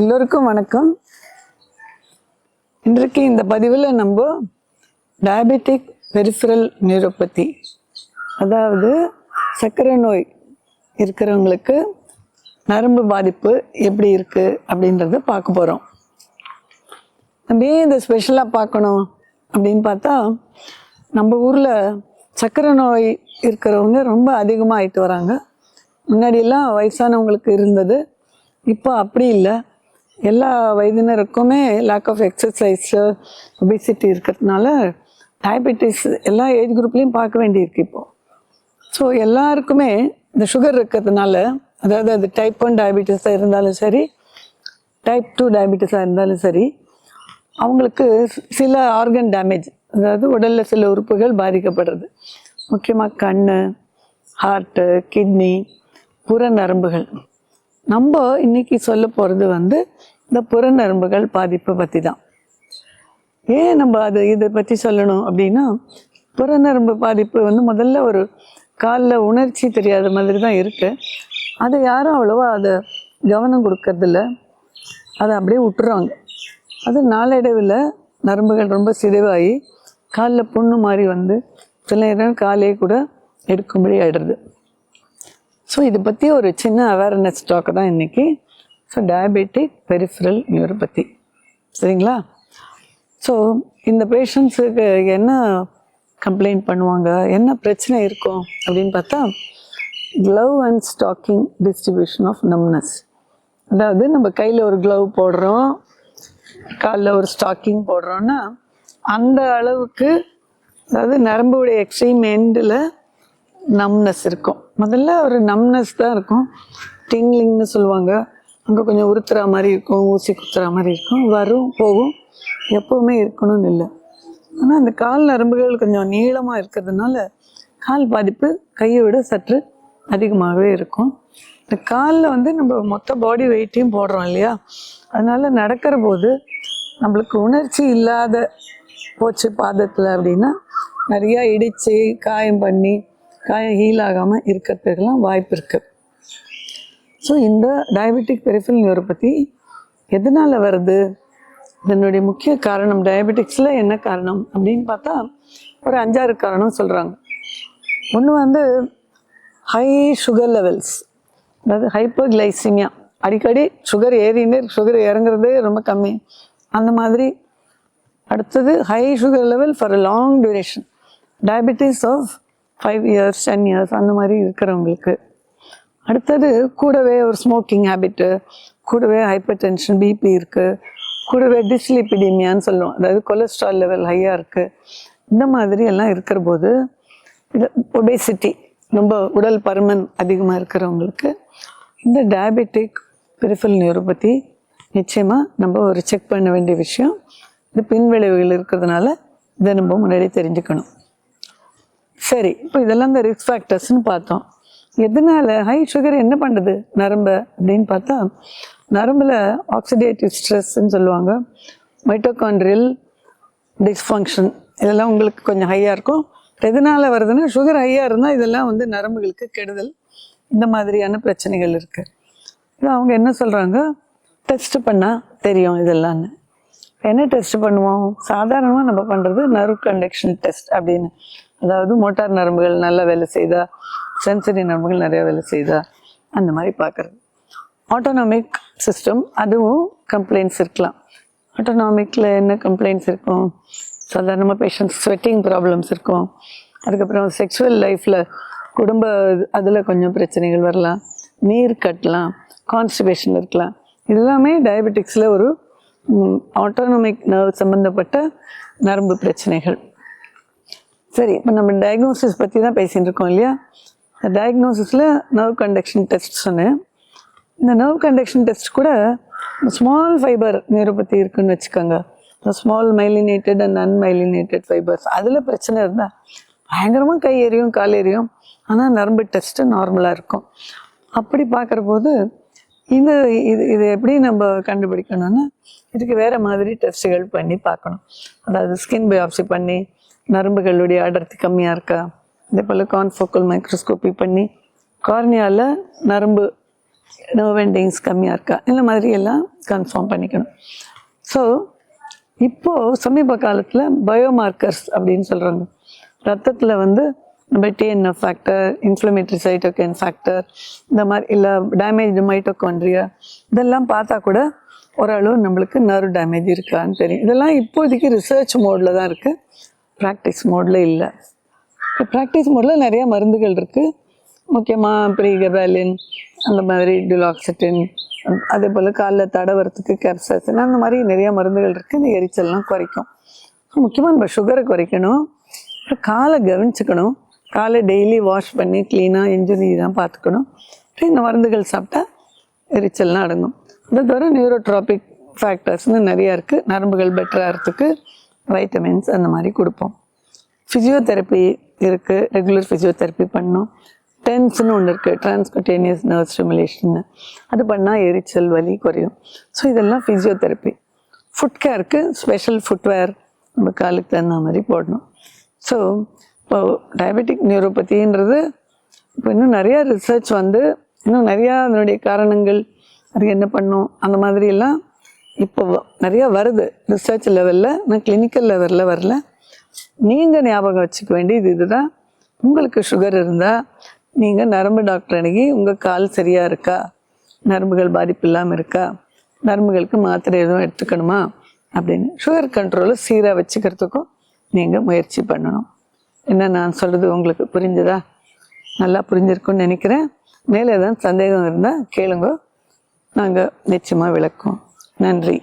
எல்லோருக்கும் வணக்கம். இன்றைக்கு இந்த பதிவில் நம்ம டயபெட்டிக் பெரிஃபரல் நியூரோபதி அதாவது சர்க்கரை நோய் இருக்கிறவங்களுக்கு நரம்பு பாதிப்பு எப்படி இருக்குது அப்படின்றத பார்க்க போகிறோம் நம்ம ஏன் இதை ஸ்பெஷலாக பார்க்கணும் அப்படின்னு பார்த்தா நம்ம ஊரில் சர்க்கரை நோய் இருக்கிறவங்க ரொம்ப அதிகமாக ஆயிட்டு வராங்க. முன்னாடியெல்லாம் வயசானவங்களுக்கு இருந்தது. இப்போ அப்படி இல்லை. எல்லா வயதினருக்குமே லேக் ஆஃப் எக்ஸசைஸு ஒபிசிட்டி இருக்கிறதுனால டயபெட்டிஸ் எல்லா ஏஜ் குரூப்லேயும் பார்க்க வேண்டியிருக்கு இப்போது ஸோ எல்லாருக்குமே இந்த சுகர் இருக்கிறதுனால அதாவது அது டைப் ஒன் டயபெட்டிஸாக இருந்தாலும் சரி டைப் டூ டயபெட்டிஸாக இருந்தாலும் சரி அவங்களுக்கு சில ஆர்கன் டேமேஜ் அதாவது உடலில் சில உறுப்புகள் பாதிக்கப்படுறது. முக்கியமாக கண் ஹார்ட்டு கிட்னி புற நரம்புகள். நம்ம இன்னைக்கு சொல்ல போகிறது வந்து இந்த புறநரம்புகள் பாதிப்பை பற்றி தான் ஏன் நம்ம அது இதை பற்றி சொல்லணும் அப்படின்னா புறநரம்பு பாதிப்பு வந்து முதல்ல ஒரு காலில் உணர்ச்சி தெரியாத மாதிரி தான் இருக்குது அதை யாரும் அவ்வளோவா அதை கவனம் கொடுக்கறதில்ல. அதை அப்படியே விட்டுறாங்க அது நாளடைவில் நரம்புகள் ரொம்ப சிதைவாகி காலில் புண்ணு மாதிரி வந்து சில நேரம் காலே கூட எடுக்கும்படி ஆகிடுறது ஸோ இதை பற்றி ஒரு சின்ன அவேர்னஸ் டாக்கு தான் இன்றைக்கி ஸோ டயபெட்டிக் பெரிஃபரல் நியூரோபதி சரிங்களா? ஸோ இந்த பேஷண்ட்ஸுக்கு என்ன கம்ப்ளைண்ட் பண்ணுவாங்க? என்ன பிரச்சனை இருக்கும்? அப்படின்னு பார்த்தா glove and stocking distribution of numbness அதாவது நம்ம கையில் ஒரு க்ளவ் போடுறோம் காலில் ஒரு ஸ்டாக்கிங் போடுறோன்னா அந்த அளவுக்கு அதாவது நரம்புடைய எக்ஸ்ட்ரீம் எண்டில் நம்னஸ் இருக்கும். முதல்ல ஒரு நம்னஸ் தான் இருக்கும். டிங்லிங்னு சொல்லுவாங்க. அங்கே கொஞ்சம் உறுத்துற மாதிரி இருக்கும் ஊசி குத்துற மாதிரி இருக்கும். வரும் போகும். எப்போவுமே இருக்கணும்னு இல்லை. ஆனால் அந்த கால் நரம்புகள் கொஞ்சம் நீளமாக இருக்கிறதுனால கால் பாதிப்பு கையை விட சற்று அதிகமாகவே இருக்கும். இந்த காலில் வந்து நம்ம மொத்த பாடி வெயிட்டையும் போடுறோம் இல்லையா? அதனால் நடக்கிற போது நம்மளுக்கு உணர்ச்சி இல்லாத போச்சு பாதத்தில் அப்படின்னா நிறையா இடித்து காயம் பண்ணி காயம் ஹீல் ஆகாமல் இருக்கிறதுக்கெல்லாம் வாய்ப்பு இருக்குது ஸோ இந்த டயபெட்டிக் பெரிஃபில் நியூரோபதி எதனால் வருது? இதனுடைய முக்கிய காரணம் டயபெட்டிக்ஸில் என்ன காரணம் அப்படின்னு பார்த்தா ஒரு அஞ்சாறு காரணம் சொல்கிறாங்க ஒன்று வந்து ஹை சுகர் லெவல்ஸ் அதாவது ஹைப்பர் கிளைசிமியா அடிக்கடி சுகர் ஏறினே சுகர் இறங்குறதே ரொம்ப கம்மி. அந்த மாதிரி. அடுத்தது high sugar level for long duration diabetes of five years ten years அந்த மாதிரி இருக்கிறவங்களுக்கு. அடுத்தது கூடவே ஒரு ஸ்மோக்கிங் ஹேபிட்டு கூடவே ஹைப்பர் டென்ஷன் பிபி இருக்குது கூடவே டிஸ்லிபிடிமியான்னு சொல்லுவோம். அதாவது கொலஸ்ட்ரால் லெவல் ஹையாக இருக்குது இந்த மாதிரி எல்லாம் இருக்கிற போது இது ஒபேசிட்டி ரொம்ப உடல் பருமன் அதிகமாக இருக்கிறவங்களுக்கு இந்த டயபெட்டிக் பெரிஃபல் நியூரோபதி நிச்சயமாக நம்ம ஒரு செக் பண்ண வேண்டிய விஷயம். இந்த பின்விளைவுகள் இருக்கிறதுனால இதை நம்ம முன்னாடி தெரிஞ்சுக்கணும். சரி இப்போ இதெல்லாம் இந்த ரிஸ்க் ஃபேக்டர்ஸ்னு பார்த்தோம். எதனால ஹை சுகர் என்ன பண்ணுது? நரம்பு அப்படின்னு பார்த்தா நரம்பில் ஆக்சிடேட்டிவ் ஸ்ட்ரெஸ்ன்னு சொல்லுவாங்க. மைட்டோகான்ட்ரியல் டிஸ்ஃபங்க்ஷன் இதெல்லாம் உங்களுக்கு கொஞ்சம் ஹையாக இருக்கும். எதனால் வருதுன்னா சுகர் ஹையாக இருந்தால் இதெல்லாம் வந்து நரம்புகளுக்கு கெடுதல். இந்த மாதிரியான பிரச்சனைகள் இருக்குது இது அவங்க என்ன சொல்கிறாங்க டெஸ்ட் பண்ணால் தெரியும் இதெல்லாம்னு. என்ன டெஸ்ட் பண்ணுவோம்? சாதாரணமாக நம்ம பண்ணுறது நர்வ் கண்டக்ஷன் டெஸ்ட் அப்படின்னு. அதாவது மோட்டார் நரம்புகள் நல்லா வேலை செய்தா சென்சரி நரம்புகள் நிறையா வேலை செய்தா அந்த மாதிரி பார்க்குறது. ஆட்டோனாமிக் சிஸ்டம் அதுவும் கம்ப்ளைண்ட்ஸ் இருக்கலாம். ஆட்டோனாமிக்கில் என்ன கம்ப்ளைண்ட்ஸ் இருக்கும்? சாதாரணமாக பேஷண்ட்ஸ் ஸ்வெட்டிங் ப்ராப்ளம்ஸ் இருக்கும். அதுக்கப்புறம் செக்ஷுவல் லைஃப்பில் குடும்ப அதில் கொஞ்சம் பிரச்சனைகள் வரலாம். நீர் கட்டலாம் கான்ஸ்டிபேஷன் இருக்கலாம். எல்லாமே டயபெட்டிக்ஸில் ஒரு ஆட்டோனமிக் நர்வ் சம்மந்தப்பட்ட நரம்பு பிரச்சனைகள். சரி இப்போ நம்ம டயக்னோசிஸ் பற்றி தான் பேசிகிட்டு இருக்கோம் இல்லையா? டயக்னோசிஸில் நர்வ் கண்டக்ஷன் டெஸ்ட் சொன்னேன். இந்த நர்வ் கண்டக்ஷன் டெஸ்ட் கூட ஸ்மால் ஃபைபர் நியூரோபதி இருக்குன்னு வச்சுக்கோங்க. Small myelinated and unmyelinated fibres அதில் பிரச்சனை இருந்தால் பயங்கரமாக கை எரியும் கால் எரியும் ஆனால் நரம்பு டெஸ்ட்டு நார்மலாக இருக்கும். அப்படி பார்க்குற போது இது இது இது எப்படி நம்ம கண்டுபிடிக்கணும்னா இதுக்கு வேறு மாதிரி டெஸ்ட்டுகள் பண்ணி பார்க்கணும். அதாவது ஸ்கின் பயாப்சி பண்ணி நரம்புகளுடைய அடர்த்தி கம்மியாக இருக்கா? இதே போல் கான்ஃபோக்கல் மைக்ரோஸ்கோப்பி பண்ணி கார்னியாவில் நரம்பு நோவெண்டிங்ஸ் கம்மியாக இருக்கா? இந்த மாதிரி எல்லாம் கன்ஃபார்ம் பண்ணிக்கணும். ஸோ இப்போது சமீப காலத்தில் பயோமார்க்கர்ஸ் அப்படின்னு சொல்கிறாங்க ரத்தத்தில் வந்து நம்ம TNF factor inflammatory cytokine factor இந்த மாதிரி இல்லை டேமேஜ் மைட்டோகான்ட்ரியா இதெல்லாம் பார்த்தா கூட ஓரளவு நம்மளுக்கு நர்வ் டேமேஜ் இருக்கான்னு தெரியும். இதெல்லாம் இப்போதைக்கு ரிசர்ச் மோடில் தான் இருக்குது ப்ராக்டிஸ் மோடில் இல்லை. இப்போ ப்ராக்டிஸ் மோடில் நிறையா மருந்துகள் இருக்குது முக்கியமாக ப்ரீகபாலின் அந்த மாதிரி டிலாக்சிட்டின் அதே போல் காலில் தடவறதுக்கு கேப்சசின் அந்த மாதிரி நிறைய மருந்துகள் இருக்குது இந்த எரிச்சல்லாம் குறைக்கும். முக்கியமாக நம்ம சுகரை குறைக்கணும். அப்புறம் காலை கவனிச்சுக்கணும். காலை டெய்லி வாஷ் பண்ணி க்ளீனாக இன்ஜுரி தான் பார்த்துக்கணும். அப்புறம் இந்த மருந்துகள் சாப்பிட்டா எரிச்சல்லாம் அடங்கும். அதை தவிர நியூரோட்ராபிக் ஃபேக்டர்ஸ்னு நிறையா இருக்குது நரம்புகள் பெட்டராகிறதுக்கு வைட்டமின்ஸ் அந்த மாதிரி கொடுப்போம். ஃபிசியோதெரப்பி இருக்குது ரெகுலர் ஃபிசியோதெரப்பி பண்ணோம். டென்ஸ்னு ஒன்று இருக்குது டிரான்ஸ்கட்டேனியஸ் நர்வ் ஸ்டிமுலேஷன் அது பண்ணால் எரிச்சல் வலி குறையும். ஸோ இதெல்லாம் ஃபிசியோதெரப்பி ஃபுட் கேருக்கு ஸ்பெஷல் ஃபுட்வேர் நம்ம காலுக்கு தகுந்த மாதிரி போடணும். ஸோ இப்போ டயபெட்டிக் நியூரோபதின்றது இப்போ இன்னும் நிறையா ரிசர்ச் வந்து இன்னும் நிறையா அதனுடைய காரணங்கள் அது என்ன பண்ணும் அந்த மாதிரியெல்லாம் இப்போ நிறையா வருது. ரிசர்ச் லெவலில் நான் கிளினிக்கல் லெவலில் வரல. நீங்கள் ஞாபகம் வச்சுக்க வேண்டியது இதுதான். உங்களுக்கு சுகர் இருந்தால் நீங்கள் நரம்பு டாக்டர் அணுகி உங்கள் கால் சரியாக இருக்கா? நரம்புகள் பாதிப்பு இல்லாமல் இருக்கா? நரம்புகளுக்கு மாத்திரை எதுவும் எடுத்துக்கணுமா? அப்படின்னு சுகர் கண்ட்ரோலை சீராக வச்சுக்கிறதுக்கும் நீங்கள் முயற்சி பண்ணணும். என்ன நான் சொல்கிறது உங்களுக்கு புரிஞ்சுதா? நல்லா புரிஞ்சிருக்கும்னு நினைக்கிறேன். மேலே ஏதாவது சந்தேகம் இருந்தால் கேளுங்க. நாங்கள் நிச்சயமாக விளக்குவோம். நன்றி.